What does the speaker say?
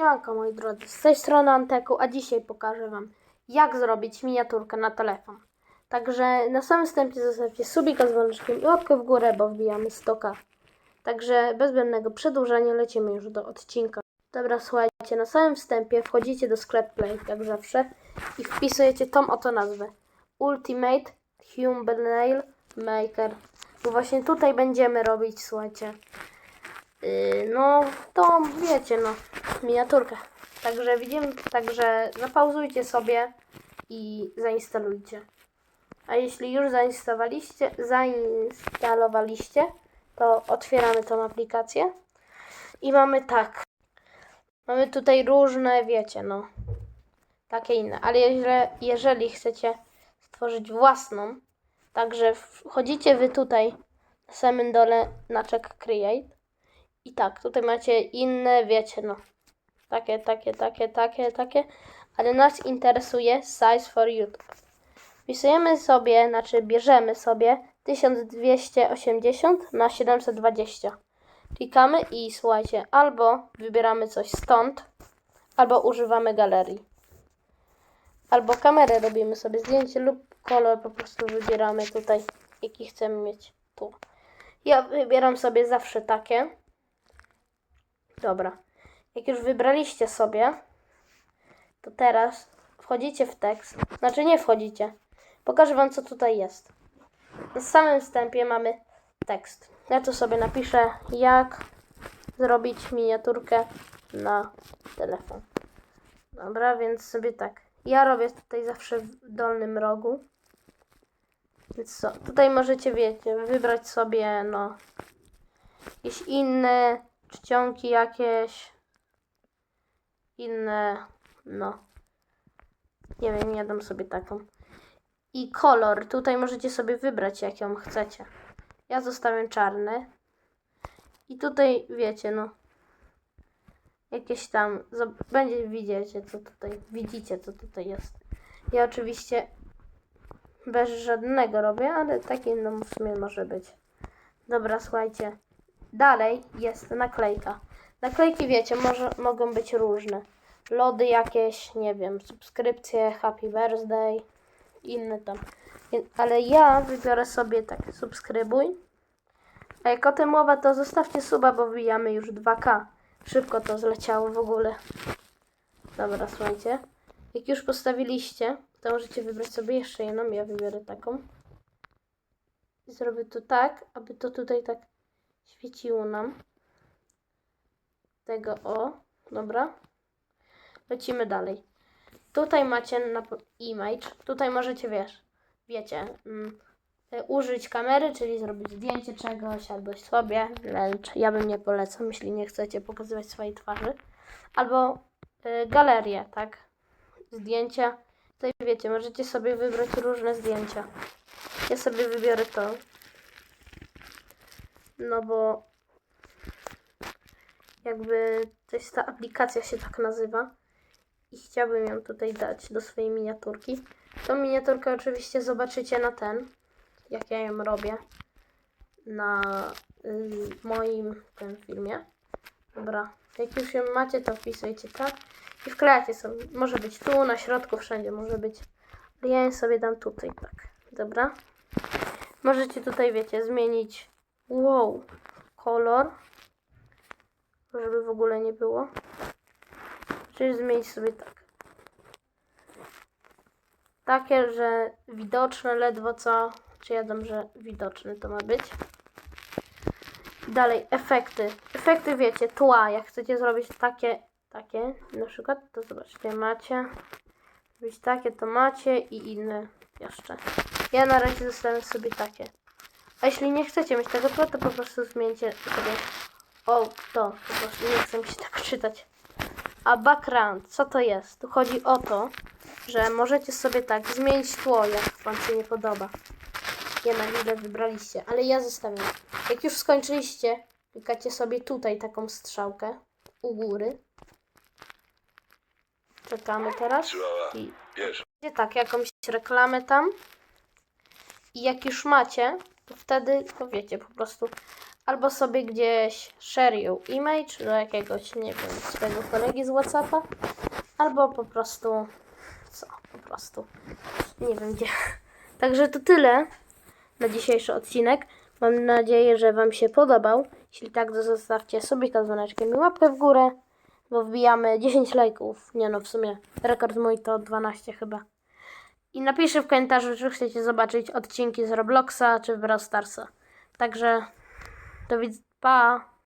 Siemanko moi drodzy, z tej strony Anteku, a dzisiaj pokażę Wam jak zrobić miniaturkę na telefon. Także na samym wstępie zostawcie subika z dzwoneczkiem i łapkę w górę, bo wbijamy 100k. Także bez zbędnego przedłużania lecimy już do odcinka. Dobra, słuchajcie, na samym wstępie wchodzicie do sklep Play, jak zawsze, i wpisujecie tą oto nazwę. Ultimate Thumbnail Maker. Bo właśnie tutaj będziemy robić, słuchajcie, yy, no to wiecie, no, miniaturkę. Także widzimy, także zapauzujcie sobie i zainstalujcie. A jeśli już zainstalowaliście, zainstalowaliście, to otwieramy tą aplikację i mamy tak. Mamy tutaj różne, wiecie, no, takie inne. Ale jeżeli, jeżeli chcecie stworzyć własną, także wchodzicie wy tutaj na samym dole na check create i tak, tutaj macie inne, wiecie, no, takie, takie, takie, takie, takie, ale nas interesuje size for YouTube. Wpisujemy sobie, znaczy bierzemy sobie 1280 na 720. Klikamy i słuchajcie, albo wybieramy coś stąd, albo używamy galerii. Albo kamerę robimy sobie zdjęcie lub kolor po prostu wybieramy tutaj, jaki chcemy mieć tu. Ja wybieram sobie zawsze takie. Dobra. Jak już wybraliście sobie, to teraz wchodzicie w tekst. Znaczy nie wchodzicie. Pokażę Wam, co tutaj jest. Na samym wstępie mamy tekst. Ja tu sobie napiszę, jak zrobić miniaturkę na telefon. Dobra, więc sobie tak. Ja robię tutaj zawsze w dolnym rogu. Więc co? Tutaj możecie, wiecie, wybrać sobie, no, jakieś inne czcionki jakieś, inne, no, nie wiem, ja dam sobie taką. I kolor, tutaj możecie sobie wybrać, jak ją chcecie. Ja zostawiam czarny. I tutaj, wiecie, no, jakieś tam, będzie widzicie, co tutaj, widzicie, co tutaj jest. Ja oczywiście bez żadnego robię, ale taki no w sumie może być. Dobra, słuchajcie. Dalej jest naklejka. Naklejki, wiecie, może, mogą być różne. Lody jakieś, nie wiem, subskrypcje, happy birthday, inne tam. Ale ja wybiorę sobie tak, subskrybuj. A jak o tym mowa, to zostawcie suba, bo wbijamy już 2K. Szybko to zleciało w ogóle. Dobra, słuchajcie. Jak już postawiliście, to możecie wybrać sobie jeszcze jedną. Ja wybiorę taką. Zrobię to tak, aby to tutaj tak świeciło nam. Tego o. Dobra. Lecimy dalej. Tutaj macie na image. Tutaj możecie, wiesz, wiecie, mm, użyć kamery, czyli zrobić zdjęcie czegoś albo sobie, lecz ja bym nie polecał, jeśli nie chcecie pokazywać swojej twarzy. Albo y, galerię, tak? Zdjęcia. Tutaj wiecie, możecie sobie wybrać różne zdjęcia. Ja sobie wybiorę to. No bo jakby to jest ta aplikacja się tak nazywa i chciałbym ją tutaj dać do swojej miniaturki. Tą miniaturkę oczywiście zobaczycie na ten, jak ja ją robię na y, moim tym filmie. Dobra, jak już ją macie, to wpisujcie tak i wklejacie sobie. Może być tu, na środku, wszędzie może być. Ja ją sobie dam tutaj, tak. Dobra. Możecie tutaj, wiecie, zmienić wow, kolor, żeby w ogóle nie było. Czyli zmienić sobie tak. Takie, że widoczne ledwo co, czy ja że widoczny to ma być. Dalej, efekty. Efekty wiecie, tła. Jak chcecie zrobić takie, takie na przykład, to zobaczcie, macie. Zrobić takie, to macie i inne jeszcze. Ja na razie zostawiam sobie takie. A jeśli nie chcecie mieć tego tła, to po prostu zmieńcie sobie o to. Po prostu nie chcę mi się tak czytać. A background, co to jest? Tu chodzi o to, że możecie sobie tak zmienić tło, jak wam się nie podoba. Nie wiem, ile wybraliście, ale ja zostawiam. Jak już skończyliście, klikacie sobie tutaj taką strzałkę u góry. Czekamy teraz. I tak, jakąś reklamę tam. I jak już macie, to wtedy, to wiecie, po prostu albo sobie gdzieś share your image do jakiegoś, nie wiem, swojego kolegi z Whatsappa, albo po prostu, co, po prostu, nie wiem gdzie. Także to tyle na dzisiejszy odcinek. Mam nadzieję, że Wam się podobał. Jeśli tak, to zostawcie sobie dzwoneczkiem i łapkę w górę, bo wbijamy 10 lajków. Nie no, w sumie rekord mój to 12 chyba. I napiszcie w komentarzu, czy chcecie zobaczyć odcinki z Robloxa czy Brawl Starsa. Także do widzenia. Pa!